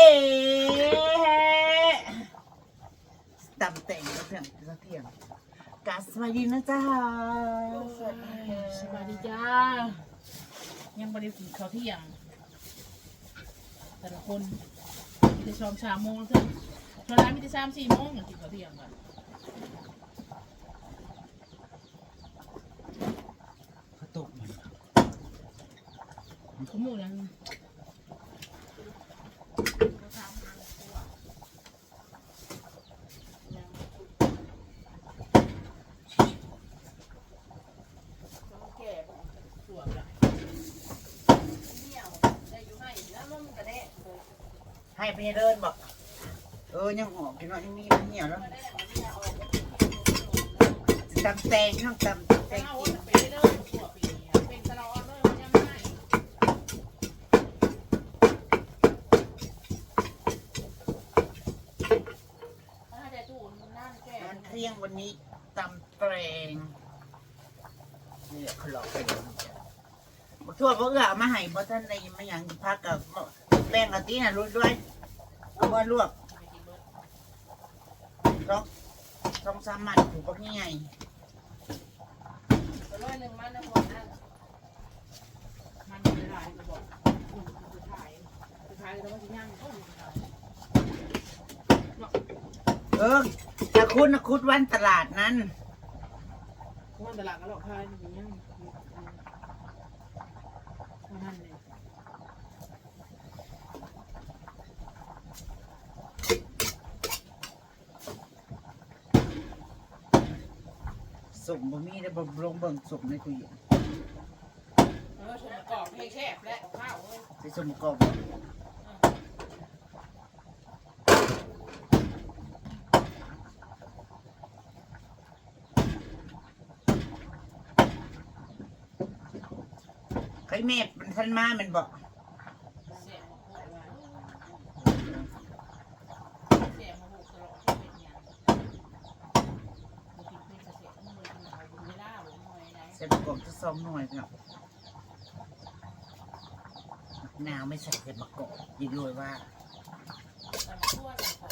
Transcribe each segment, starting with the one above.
อ๋ตำแต่งกระเทียมกระเทียมกาสวัสดีนะจ๊ะสวัสดีสวัสดีจ้า ยังบริกินข้าเที่ยง แต่ละคนมีแต่ชอมชามโมงเถอะชวนร้านมีแต่ชามสี่โมงอย่างกินข้าเที่ยงกันข้าวต้มมันขมูยังแก่สวมละ ให้ไปเดินบอกเออยังออกกินว่ายังมีเหี่ยวแล้วตำแตงต้องตำตำแตงกินเรื่อยๆขวปีเป็นตลอดเลยมันยังไม่ถ้าจะจูนนั่นแก่มันเที่ยงวันนี้ตำแตงนี่แหละเขลอกไปเลยทั่วเพราะเอามาให้เพราะท่านในไม่ยังพักกับแป้งกะทิน่ะรู้ด้วย เอาว่าลวกต้องต้องสามารถถูกปักนี่ไงร้อยหนึ่งมันนะหัวนั่นมันไม่ได้ก็บอกคุณสุดท้ายสุดท้ายแล้วมันจะย่างต้มสุดท้ายเออถ้าคุณนะคุณวันตลาดนั้นมันตลาดก็หลอกพายมันย่างนั่นเลย สุ่มบะมี่ได้บ่ลงเบิ่งสุ่มในตู้เย็นเออชมกรอบให้แคบและข้าวเอ้ยใส่สุ่มกรอบใครแม่มันทันมามันบอก เสียงโหดว่ะเสียงมาโหดตลอดที่เป็นอย่างมันกินเป็นเกษตรมันเลยกินเอาเวลาหรือหน่อยไหน ใส่ประกอบจะซ้อมหน่อย เนาะนาวไม่ใส่ใส่ประกอกยินรวยว่าตำชั่วตำของ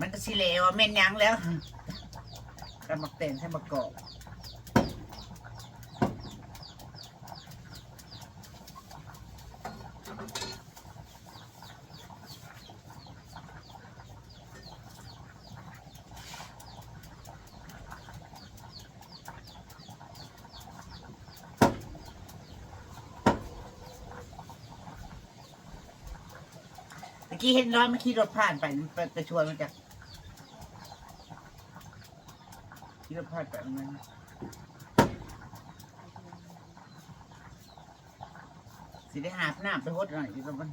มันก็สิเลวอะแม่นยังแล้วกำมักเต็นใช่มะกอก มื่อกี้เห็นร้อยมันขี่รถผ่านไปมันไปไปชวนมันจากขี่รถผ่านไปมัน สิได้หาบน้ำไปหดหน่อยอยู่กับมัน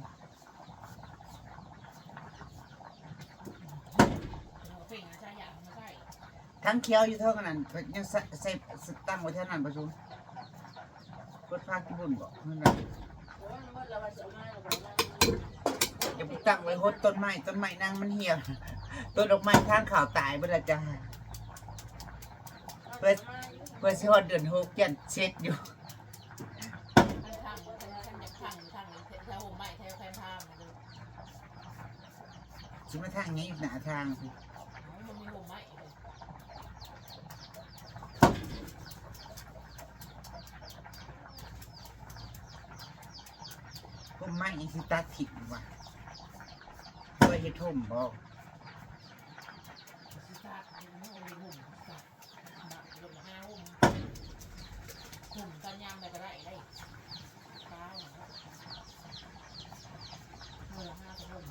ทั้งเคี้ยวอยู่เท่ากันนั้นเยังใส่ใส่ตั้งไว้เท่านั้นประชุมรถพากี่บุญบอกนั่นแหละ โอ้ยมันเราจะเอามาเราบอกว่า อย่าไปตั้งไว้หดต้นไม้ต้นไม้นางมันเหี่ยวต้นดอกไม้ทางข่าวตายเวลาจ้าเพื่อเพื่อสิฮอดเดือนหกยันเช็ดอยู่ทางทางทางทางทางแถวใหม่แถวแคมพามมันชิมาทางนี้อยู่หน้าทางสิมันมีหัวใหม่ต้นไม้อีสิตัดถิ่นว่ะเพื่อเฮ็ด ท่มบ่ สิซาเป็นหัวหุ่มสัตว์หลงห้าหุ่มหุ่มตอนยามได้ก็ได้ได้ข้าวเมื่อห้าก็หุ่ม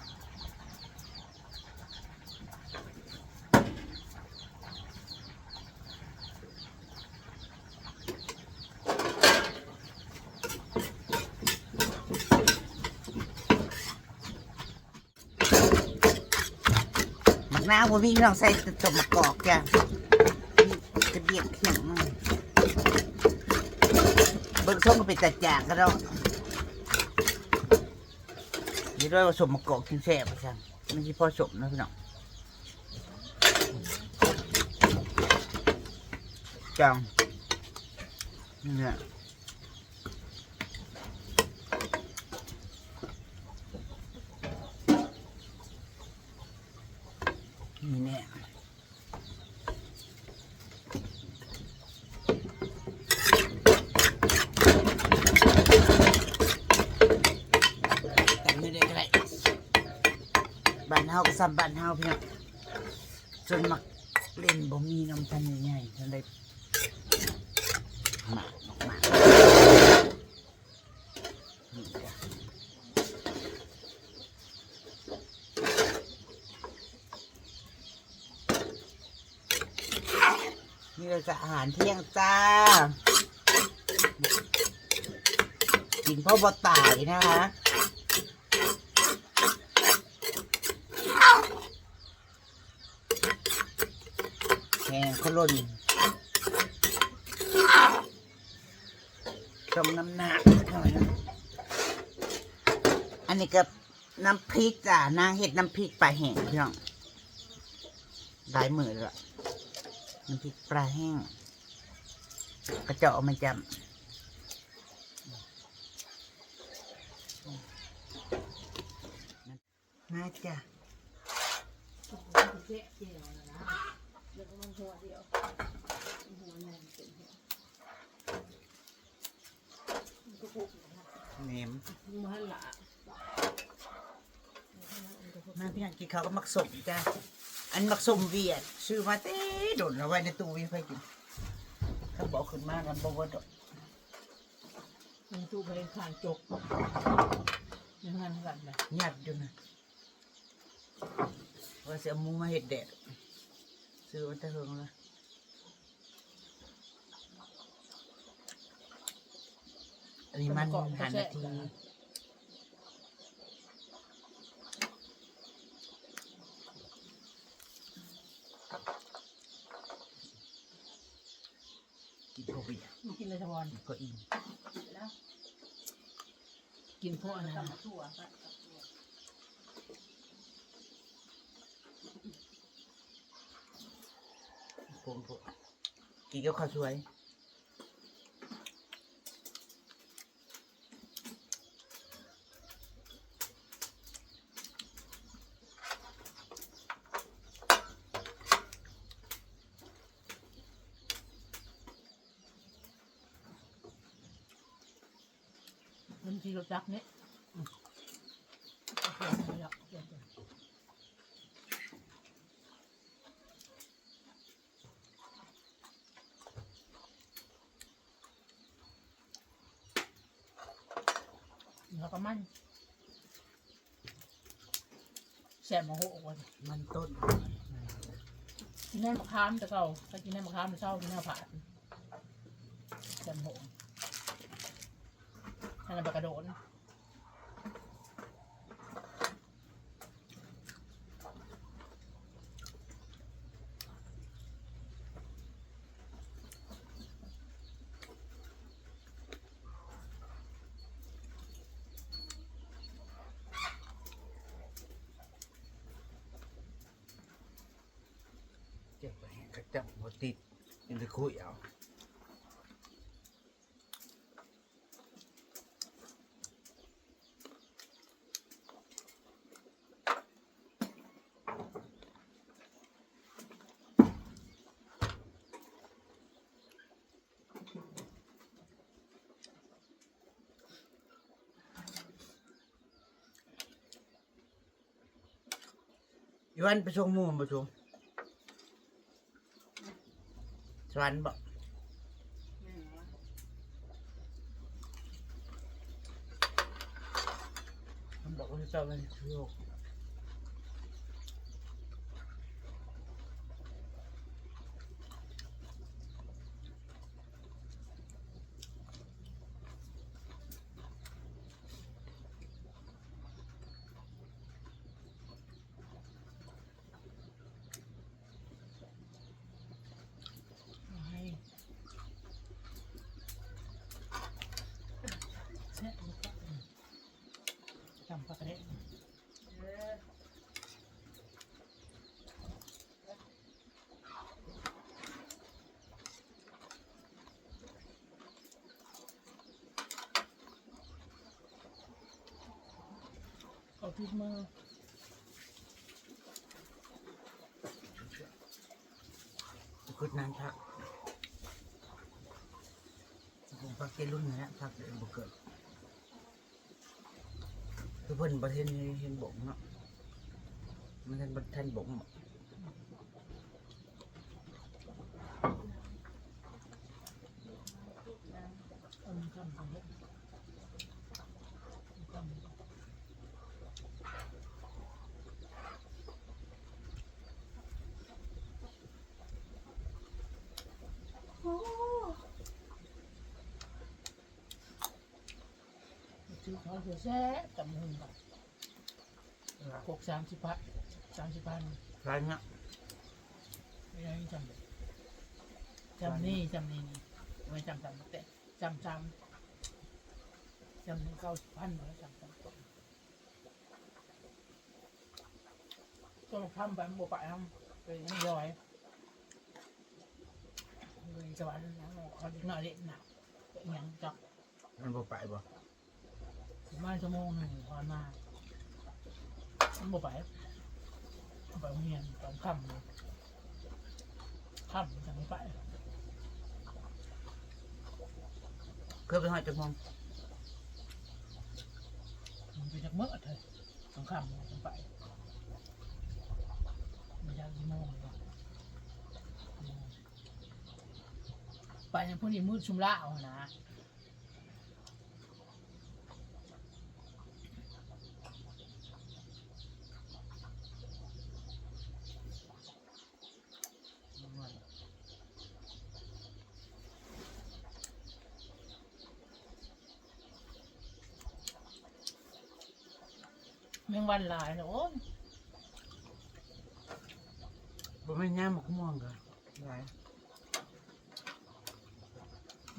มัก นาวบ่มีพี่น้องใส่แตต้มะกอกจ้ะนี่กระเดียกเขียงมันเบิ่งส้มก็เป็นตาจากก็แล้วนี่ด้วยว่าสมมะกอกกินแซ่บว่าซั่นมันสิพอสมนะพี่น้องจังนี่แหละ เฮาก็ซ้ำบ้านเฮาพี่น้องจนมักเล่นบ่มีน้ำพันใหญ่ๆจนได้หมากออกมานี่จ้ะนี่เราจะอาหารเที่ยงจ้า กินพ่อบอตายนะคะ แกงขลุ่นต้มน้ำหนักหน่อยนะอันนี้ก็น้ำพริกจ้ะนางเห็ดน้ำพริกปลาแห้งพี่น้องหลายมือแล้วน้ำพริกปลาแห้งกระเจาะมันจำมาจ้ะ เจ๊เจียวนะนะเดี๋ยวก็มันหัวเดียว หัวแน่นเป็นหัวมันก็พุกนะเนมมันหละมาพี่น้องกินข้าวก็มักสมจ้ะอันมักสมเวียดซื้อมาเต้โดนเอาไว้ในตู้วิไปกินเขาบอกขึ้นมากันบอกว่าดอกมันตู้ไปขานจกยังงานกันเลยหยัดอยู่นะว่าจะเอาหมูมาเห็ดแดด ซื้อมาแต่เฮิงละอันนี้มันหันนาทีกินพวกเวียดมันกินเลยทวารก็อิ่มกินพวกนั้น ผมพวกกินกับข้าวสวยมันกินรจักเนี่ยแล้วก็มัน แสบมาโหกวันมันต้นกินแน่มะขามแต่เก่าถ้ากินแน่มะขามจะเศร้ากินแน่ผาดแช่โหกอะไรแบบกระโดด กระจับหัวติดยังจะคุยเอาวันไปส่งหมูมาส่ง สวรรค์บอกมันบอกว่าจะเป็นโรค เอาทุกมือคุดนานพักผมพักเกรุ่นนะพักเดือนบุกเกิดคือเพิ่อนประเทศนี้เห็นบอกเนาะมันท่านบ่ท่านบ่มเออคำคำเล็กคำ ชื่อเขาเสียแซ่จำหนึ่งบาทหกสามสิบพันสามสิบพันใช่เนี่ยไม่ได้จำเลยจำนี่จำนี่นี่ไม่จำจำแต่จำจำจำหนึ่งเก้าสิบพันแล้วจำจำต้นต้นทำไปมันบวไปทำไปยังย่อย เลยจะวันนั้นเขาเด็กน้อยเด็กหนักเป็นยังจับมันบ่ไปบ่ประมาณชั่วโมงหนึ่งพอนมาฉันบอกไปไปโรงเรียนตอนค่ำเลยค่ำจะไม่ไปเพื่อไปหอยจังมองมันไปจากเมื่อเถอะตอนค่ำจะไปไม่ยากกี่โมงเลยวะ ไปอย่างพวกนี้มืดชุมละเอานะแมงวันหลายนะโอ้ยบ่แม่นย่ามมักม่วงก็หลาย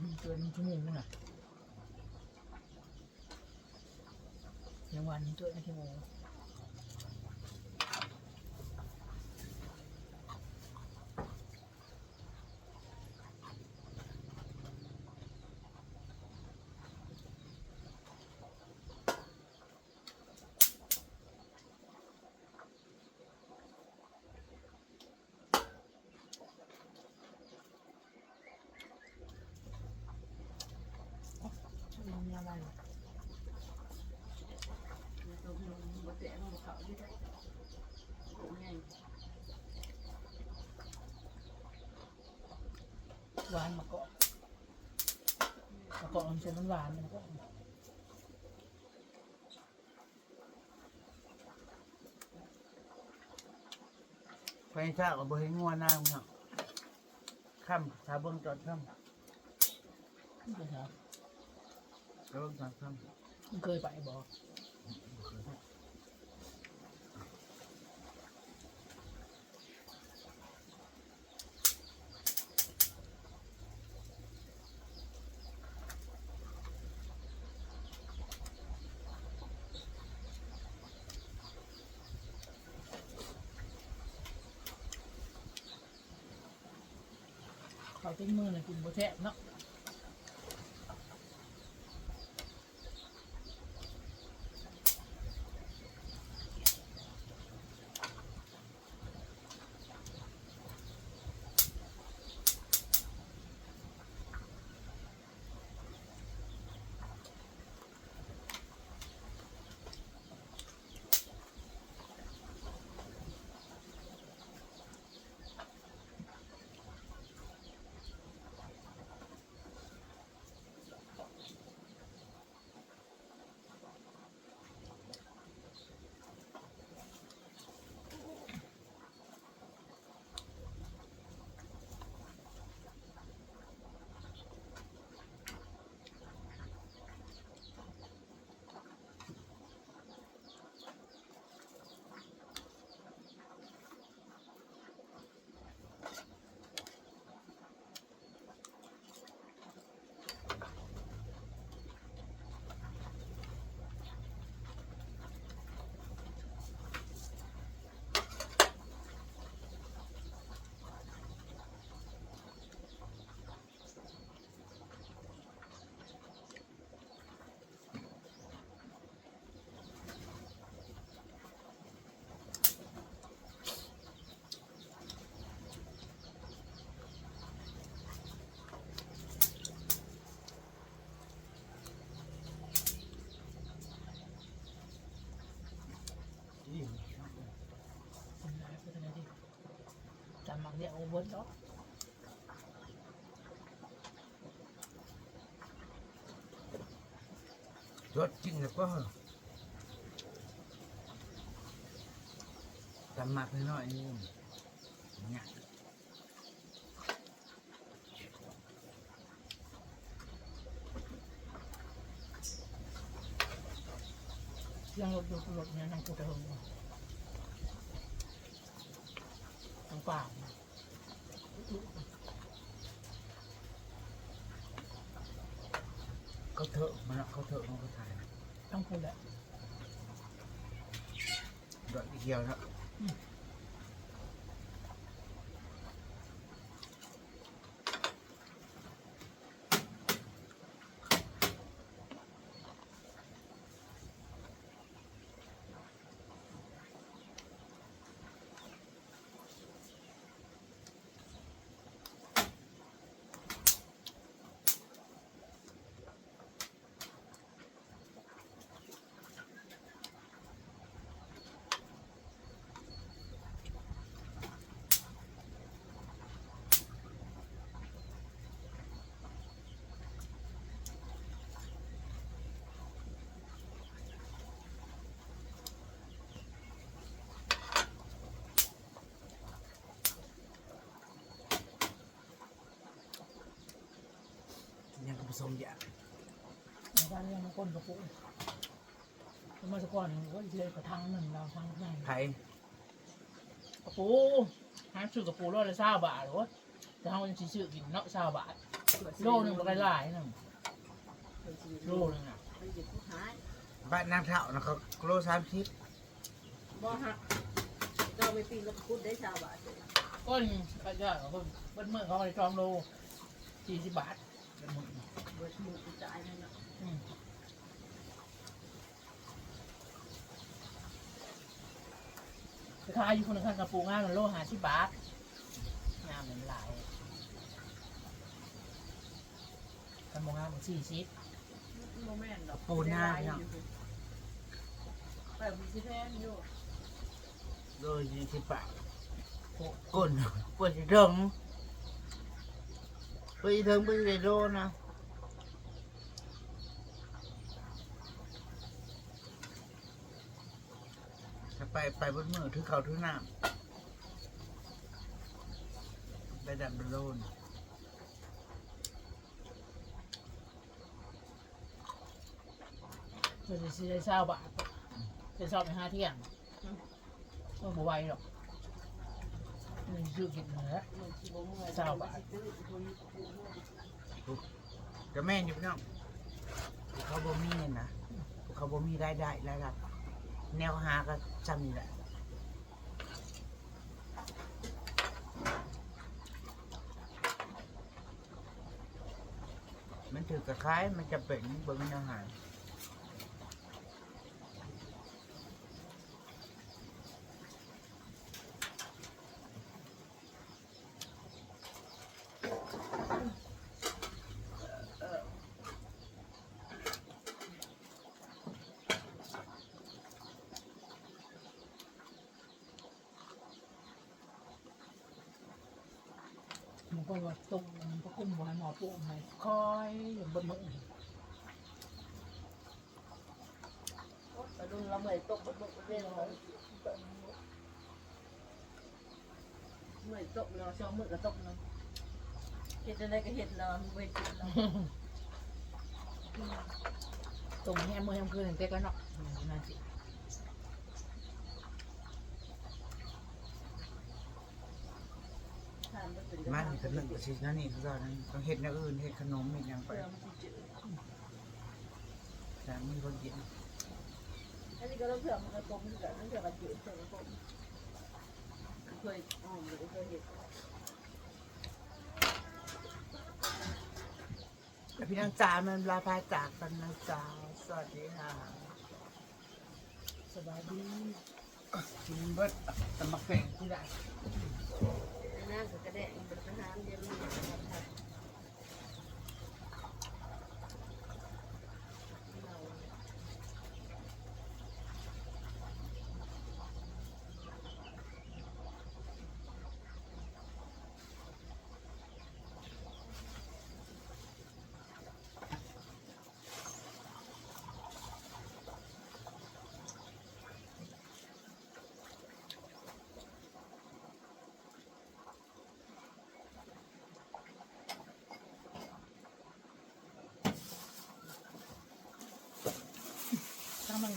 มัน เกินชั่วโมงน่ะยังวันตัวชั่วโมง มันมีอะไร หวานมะกอกมะกอกมันเป็นหวานๆมันก็ไฟซ่าก็บ่เห็นงัวนางเนาะค่ำถ้าเบิ่งตอนค่ำมันเป็นเหรอถ้าเบิ่งตอนค่มันเคยไปบ เป็นมือเลยกินโบแทะเนาะ ดี๋ยวเอาเบิร์ดเนาะรสจริงแล้วก็ตำหมักน้อยๆนี่เนี่ยยังรถรถรถเนี่ยนั่งกูจะหึงทั้งป่า เขาเถอะมันเขาเถอะมันก็ถ่ายทั้งคนแหละดอกเดียวแล้ ผสมยาในบ้านเรื่องคนกระปุกเมื่อสักก่อนก็เลยกระทังหนึ่งเราทังไหนไผ่กระปูหาซื้อกระปูโลละเศร้าบาทหรอจะเอาจะซื้อกินเนาะเศร้าบาทโลหนึ่งก็ได้หลายหนึ่งโลหนึ่งอะมันหยุดผู้หายบ้านนางเท่านะเขาโลสามสิบบ่หักเราไปปีนกับคุดได้ชาวบ้านเลยก้นก็จะคนเบิ้ลเมื่อเขาไปจองโลสี่สิบบาท เป็นหมื่นเบิดหมูกระจายนั่นน่ะอืมราคาอยู่คนละข้างกระปูงานมันโลหาสิบบาทงานมันหลายกันโมงานมันสี่สิบโมแม่นดอกปูหน้าเนาะแต่มีสิแพงอยู่โลยี่สิบบาทก้นปวดเถิงปวดเถิงปวดโลนะถ้าไปไปบนมือถือเขาถือน้ำไปดันบอลโลนจะจะซื้อได้เศร้าบาทจะชอบไปห้าเที่ยงก็บ่ไหวหรอก มันซื้อกินเหนือมันสิบ่เมื่อยชาวบ้านซื้อคนปูก็แม่นอยู่พี่น้องพวกเขาบ่มีเนี่ยนะพวกเขาบ่มีรายได้รายรับแนวหาก็จำนี่แหละมันถือกระคล้ายมันจะเป็นเบิ่งอาหาร มันก็ว่าตุ้มมันก็กุ้มบ่ให้หมอปุ้มให้คอยอยู่บนมือกระดุมเราเมื่อยตกบนบกเรื่องเราเมื่อยตกเราช่อบมือกระตกเนาะเฮ็ดอะไรก็เฮ็ดเราเว้ยจิตเราตรงแห้มือแห้คืนเต็กแล้วเนาะนั่นสิ ทาน บ่เป็นมันนี่ก็เรื่องก็สินั่นนี่คือนนั้นต้องเฮ็ดแนวอื่นเฮ็ดขนมเฮ็ดหยังไปเพื่อมันสิจืดแต่มีคนกินอันนี้ก็ต้องเผื่อมันกระตกมันก็ต้องเผื่อมันจืดเผื่อกระตมเคยอ๋อเคยเฮ็ดพี่นางจ๋ามันลาพาจากกันนะจ๋าสวัสดีค่ะสบายดีกินเบิดตะมักแข่งที่ได้ น้ำกับกระแดะมันเป็นอาหารเดียวมัน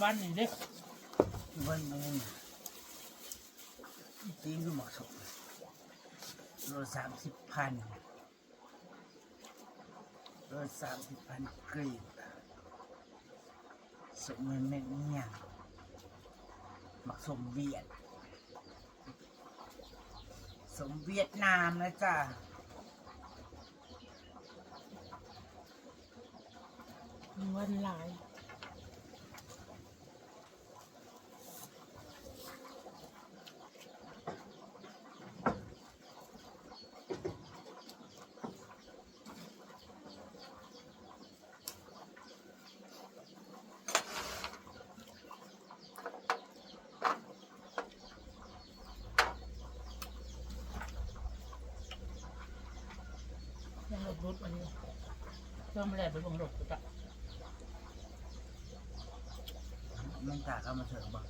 วันนี่เด้วันนี้ตีนก็เหมาะสมโลสามสิบพันโลสามสิบพันกรีดสมเม็ดเม็ดเนี่ยหมักสมเวียด สมเวียดนามนะจ๊ะมีวันหลาย ยับรถมันนี้เพื่อมาแลกไปลงหลบกูจ้ะแม่งตาเข้ามาเถอะบอ